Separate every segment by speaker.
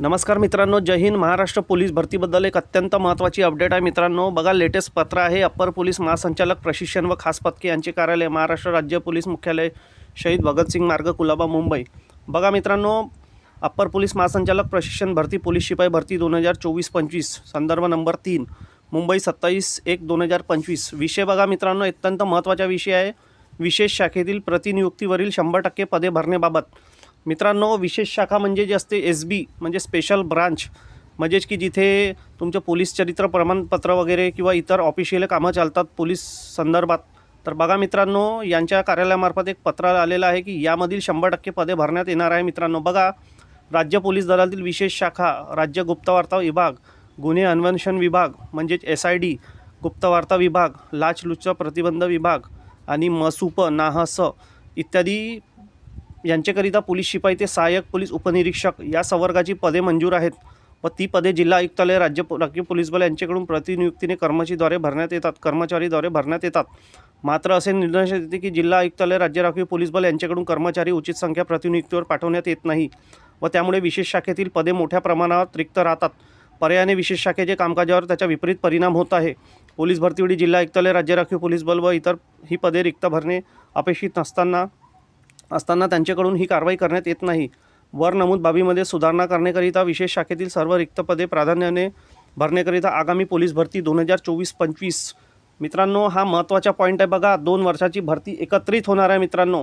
Speaker 1: नमस्कार मित्रांनो जय हिंद. महाराष्ट्र पोलीस भरतीबद्दल एक अत्यंत महत्त्वाची अपडेट आहे मित्रांनो. बघा लेटेस्ट पत्र आहे. अप्पर पोलीस महासंचालक प्रशिक्षण व खास पथके यांचे कार्यालय महाराष्ट्र राज्य पोलीस मुख्यालय शहीद भगतसिंग मार्ग कुलाबा मुंबई. बघा मित्रांनो अप्पर पोलीस महासंचालक प्रशिक्षण भरती पोलीस शिपाई भरती दोन हजार चोवीस पंचवीस संदर्भ नंबर तीन मुंबई सत्तावीस एक दोन हजार पंचवीस. विषय बघा मित्रांनो अत्यंत महत्त्वाचा विषय आहे. विशेष शाखेतील प्रतिनियुक्तीवरील शंभर टक्के पदे भरण्याबाबत. मित्रांनो विशेष शाखा म्हणजे जे असते एस बी म्हणजे स्पेशल ब्रांच म्हणजेच की जिथे तुमचं पोलीस चरित्र प्रमाणपत्र वगैरे किंवा इतर ऑफिशियल कामं चालतात पोलीस संदर्भात. तर बघा मित्रांनो यांच्या कार्यालयामार्फत एक पत्र आलेलं आहे की यामधील शंभर टक्के पदे भरण्यात येणार आहे मित्रांनो. बघा राज्य पोलीस दलातील विशेष शाखा राज्य गुप्तवार्ता विभाग गुन्हे अन्वेषण विभाग म्हणजेच एस आय डी गुप्तवार्ता विभाग लाचलुचपत प्रतिबंध विभाग आणि मसुप नाहस इत्यादी यांच्याकरिता पोलीस शिपाई ते सहाय्यक पोलीस उपनिरीक्षक या संवर्गाची पदे मंजूर आहेत. व ती पदे जिल्हा आयुक्तालय राज्य राखीव पोलीस बल यांच्याकडून प्रतिनियुक्तीने कर्मचारीद्वारे भरण्यात येतात कर्मचारीद्वारे भरण्यात येतात. मात्र असे निर्देश येते की जिल्हा आयुक्तालय राज्य राखीव पोलीस बल यांच्याकडून कर्मचारी उचित संख्या प्रतिनियुक्तीवर पाठवण्यात येत नाही. व त्यामुळे विशेष शाखेतील पदे मोठ्या प्रमाणावर रिक्त राहतात. पर्यायाने विशेष शाखेचे कामकाजावर त्याचा विपरीत परिणाम होत आहे. पोलीस भरतीवेळी जिल्हा आयुक्तालय राज्य राखीव पोलीस बल व इतर ही पदे रिक्त भरणे अपेक्षित नसताना असताना त्यांच्याकडून ही कारवाई करण्यात येत नाही. वर नमूद बाबीमध्ये सुधारणा करण्याकरिता विशेष शाखेतील सर्व रिक्त पदे प्राधान्याने भरण्याकरिता आगामी पोलीस भरती दोन हजार चोवीस पंचवीस. मित्रांनो हा महत्त्वाचा पॉईंट आहे बघा. दोन वर्षाची भरती एकत्रित होणार आहे मित्रांनो.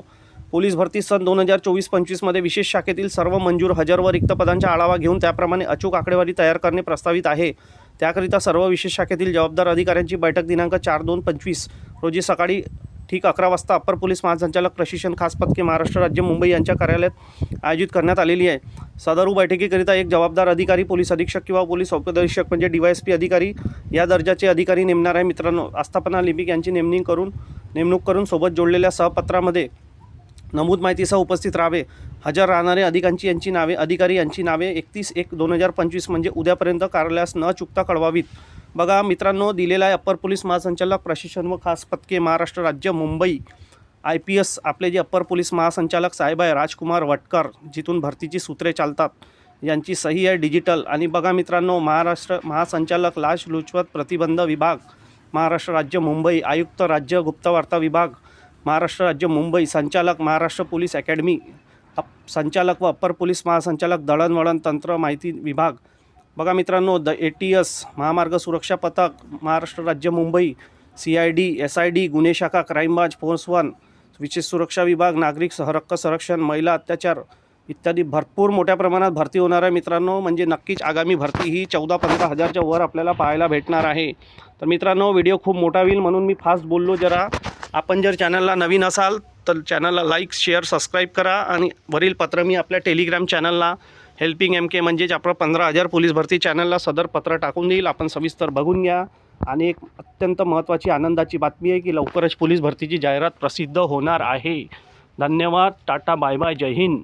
Speaker 1: पोलीस भरती सन दोन हजार चोवीस पंचवीसमध्ये विशेष शाखेतील सर्व मंजूर हजर व रिक्त पदांचा आढावा घेऊन त्याप्रमाणे अचूक आकडेवारी तयार करणे प्रस्तावित आहे. त्याकरिता सर्व विशेष शाखेतील जबाबदार अधिकाऱ्यांची बैठक दिनांक चार दोन पंचवीस रोजी सकाळी ठीक अकरा वाजता अप्पर पोलीस महासंचालक प्रशिक्षण खास पथके महाराष्ट्र राज्य मुंबई यांच्या कार्यालयात आयोजित करण्यात आलेली आहे. सदरू बैठकीकरिता एक जबाबदार अधिकारी पोलीस अधीक्षक किंवा पोलीस उपदर्शक म्हणजे डी वाय एस पी अधिकारी या दर्जाचे अधिकारी नेमणार आहे. मित्रांनो आस्थापना लिपिक यांची नेमणी करून नेमणूक करून सोबत जोडलेल्या सहपत्रामध्ये नमूद माहितीसह उपस्थित राहावे. हजर राहणारे अधिकांची यांची नावे अधिकारी यांची नावे एकतीस एक दोन हजार पंचवीस म्हणजे उद्यापर्यंत कार्यालयास न चुकता कळवावीत. बघा मित्रांनो दिलेला आहे अप्पर पोलीस महासंचालक प्रशिक्षण व खास पथके महाराष्ट्र राज्य मुंबई. आय पी एस आपले जे अप्पर पोलीस महासंचालक साहेब आहे राजकुमार वटकर जिथून भरतीची सूत्रे चालतात. यांची सही आहे डिजिटल. आणि बघा मित्रांनो महाराष्ट्र महासंचालक लाच लुचपत प्रतिबंध विभाग महाराष्ट्र राज्य मुंबई आयुक्त राज्य गुप्तवार्ता विभाग महाराष्ट्र राज्य मुंबई संचालक महाराष्ट्र पोलीस अकॅडमी अप संचालक व अप्पर पोलीस महासंचालक दळणवळण तंत्र माहिती विभाग. बघा मित्रांनो द ए टी एस महामार्ग सुरक्षा पथक महाराष्ट्र राज्य Mumbai C I D S I D गुन्हे शाखा क्राईमबाज फोर्स वन विशेष सुरक्षा विभाग नागरिक सहरक्क संरक्षण महिला अत्याचार इत्यादी भरपूर मोठ्या प्रमाणात भरती होणार आहे मित्रांनो. म्हणजे नक्कीच आगामी भरती ही चौदा पंधरा हजारच्या वर आपल्याला पाहायला भेटणार आहे. तर मित्रांनो व्हिडिओ खूप मोठा होईल म्हणून मी फास्ट बोललो जरा. आपण जर चॅनलला नवीन असाल तर चॅनलला लाईक शेअर सबस्क्राईब करा आणि वरील पत्र मी आपल्या टेलिग्राम चॅनलला हेल्पिंग एम के म्हणजेच आपलं पंधरा हजार पोलीस भरती चॅनलला सदर पत्र टाकून देईल. आपण सविस्तर बघून घ्या. आणि एक अत्यंत महत्त्वाची आनंदाची बातमी आहे की लवकरच पोलीस भरतीची जाहिरात प्रसिद्ध होणार आहे. धन्यवाद. Tata bye bye. जय हिंद.